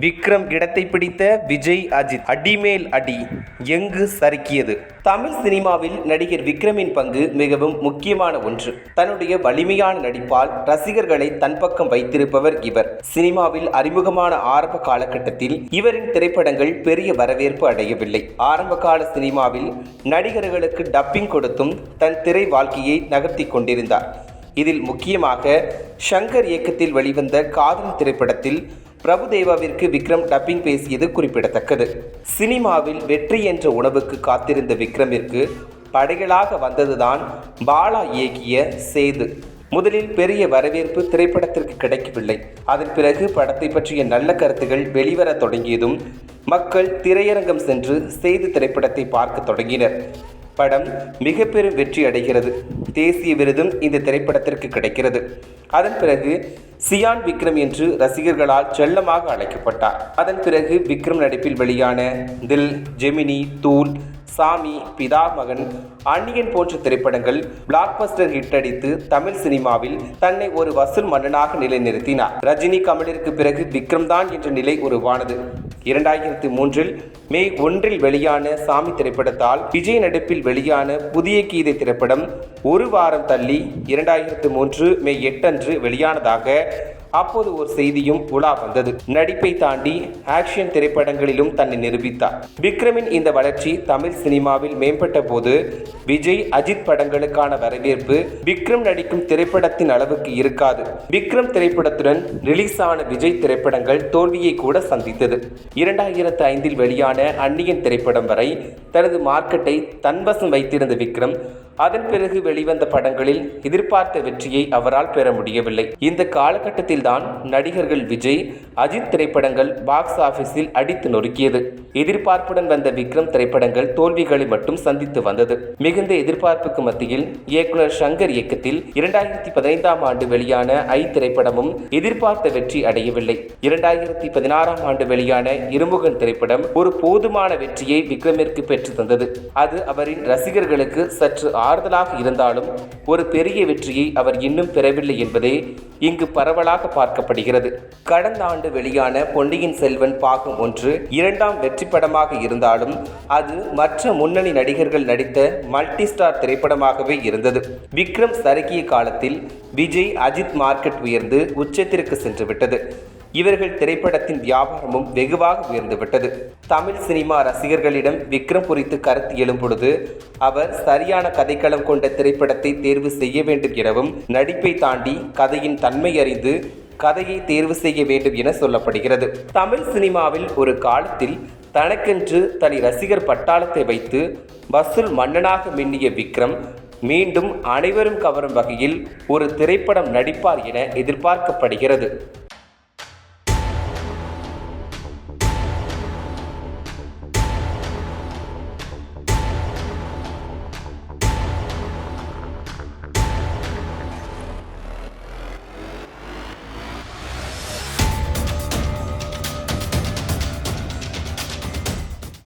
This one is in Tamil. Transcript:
விக்ரம் இடத்தை பிடித்த விஜய் அஜித். அடிமேல் அடி எங்கு சறுக்கியது? தமிழ் சினிமாவில் நடிகர் விக்ரமின் பங்கு மிகவும் முக்கியமான ஒன்று. தன்னுடைய வலிமையான நடிப்பால் ரசிகர்களை தன் பக்கம் வைத்திருப்பவர் இவர். சினிமாவில் அறிமுகமான ஆரம்ப காலகட்டத்தில் இவரின் திரைப்படங்கள் பெரிய வரவேற்பு அடையவில்லை. ஆரம்ப கால சினிமாவில் நடிகர்களுக்கு டப்பிங் கொடுத்தும் தன் திரை வாழ்க்கையை நகர்த்தி கொண்டிருந்தார். இதில் முக்கியமாக ஷங்கர் இயக்கத்தில் வெளிவந்த காதல் திரைப்படத்தில் பிரபுதேவாவிற்கு விக்ரம் டப்பிங் பேசியது குறிப்பிடத்தக்கது. சினிமாவில் வெற்றி என்ற உணவுக்கு காத்திருந்த விக்ரமிற்கு படைகளாக வந்ததுதான் பாலா இயக்கிய சேது. முதலில் பெரிய வரவேற்பு திரைப்படத்திற்கு கிடைக்கவில்லை. அதன் பிறகு படத்தை பற்றிய நல்ல கருத்துகள் வெளிவர தொடங்கியதும் மக்கள் திரையரங்கம் சென்று சேது திரைப்படத்தை பார்க்க தொடங்கினர். படம் மிக பெரும் வெற்றி அடைகிறது. தேசிய விருதும் இந்த திரைப்படத்திற்கு கிடைக்கிறது. அதன் பிறகு சியான் விக்ரம் என்று ரசிகர்களால் செல்லமாக அழைக்கப்பட்டார். அதன் பிறகு விக்ரம் நடிப்பில் வெளியான தில் ஜெமினி தூள் சாமி பிதா மகன் அன்னியன் போன்ற திரைப்படங்கள் பிளாக்பஸ்டர் ஹிட் அடித்து தமிழ் சினிமாவில் தன்னை ஒரு வசூல் மன்னனாக நிலைநிறுத்தினார். ரஜினி கமலிற்கு பிறகு விக்ரம் தான் என்ற நிலை உருவானது. இரண்டாயிரத்தி மூன்றில் மே ஒன்றில் வெளியான சாமி திரைப்படத்தால் விஜய் நடிப்பில் வெளியான புதிய கீதை திரைப்படம் ஒரு வாரம் தள்ளி இரண்டாயிரத்து மூன்று மே எட்டன்று வெளியானதாக அப்போது ஒரு செய்தியும் உலா வந்தது. நடிப்பை தாண்டி ஆக்ஷன் திரைப்படங்களிலும் தன்னை நிரூபித்தார். விக்ரமின் இந்த வளர்ச்சி தமிழ் சினிமாவில் மேம்பட்ட போது விஜய் அஜித் படங்களுக்கான வரவேற்பு விக்ரம் நடிக்கும் திரைப்படத்தின் அளவுக்கு இருக்காது. விக்ரம் திரைப்படத்துடன் ரிலீஸ் ஆன விஜய் திரைப்படங்கள் தோல்வியை கூட சந்தித்தது. இரண்டாயிரத்து ஐந்தில் வெளியான அந்நியன் திரைப்படம் வரை தனது மார்க்கெட்டை தன்வசம் வைத்திருந்த விக்ரம் அதன் பிறகு வெளிவந்த படங்களில் எதிர்பார்த்த வெற்றியை அவரால் பெற முடியவில்லை. இந்த காலகட்டத்தில் தான் நடிகர்கள் விஜய் அஜித் திரைப்படங்கள் பாக்ஸ் ஆபீஸில் அடித்து நொறுக்கியது. எதிர்பார்ப்புடன் வந்த விக்ரம் திரைப்படங்கள் தோல்விகளை மட்டும் சந்தித்து வந்தது. மிகுந்த எதிர்பார்ப்புக்கு மத்தியில் இயக்குனர் சங்கர் இயக்கத்தில் இரண்டாயிரத்தி பதினைந்தாம் ஆண்டு வெளியான ஐ திரைப்படமும் எதிர்பார்த்த வெற்றி அடையவில்லை. இரண்டாயிரத்தி பதினாறாம் ஆண்டு வெளியான இருமுகன் திரைப்படம் ஒரு போதுமான வெற்றியை விக்ரமிற்கு பெற்று தந்தது. அது அவரின் ரசிகர்களுக்கு சற்று ஆறுதலாக இருந்தாலும் ஒரு பெரிய வெற்றியை அவர் இன்னும் பெறவில்லை என்பதே இங்கு பரவலாக பார்க்கப்படுகிறது. கடந்த ஆண்டு வெளியான பொன்னியின் செல்வன் பாகம் ஒன்று இரண்டாம் வெற்றி படமாக இருந்தாலும் அது மற்ற முன்னணி நடிகர்கள் நடித்த மல்டி ஸ்டார் திரைப்படமாகவே இருந்தது. விக்ரம் சறுக்கிய காலத்தில் விஜய் அஜித் மார்க்கெட் உயர்ந்து உச்சத்திற்கு சென்றுவிட்டது. இவர்கள் திரைப்படத்தின் வியாபாரமும் வெகுவாக உயர்ந்துவிட்டது தமிழ் சினிமா ரசிகர்களிடம் விக்ரம் குறித்து கருத்து எழும்பொழுது அவர் சரியான கதைக்களம் கொண்ட திரைப்படத்தை தேர்வு செய்ய வேண்டும் எனவும் நடிப்பை தாண்டி கதையின் தன்மை அறிந்து கதையை தேர்வு செய்ய வேண்டும் என சொல்லப்படுகிறது. தமிழ் சினிமாவில் ஒரு காலத்தில் தனக்கென்று தனி ரசிகர் பட்டாளத்தை வைத்து வசூல் மன்னனாக மின்னிய விக்ரம் மீண்டும் அனைவரும் கவரும் வகையில் ஒரு திரைப்படம் நடிப்பார் என எதிர்பார்க்கப்படுகிறது.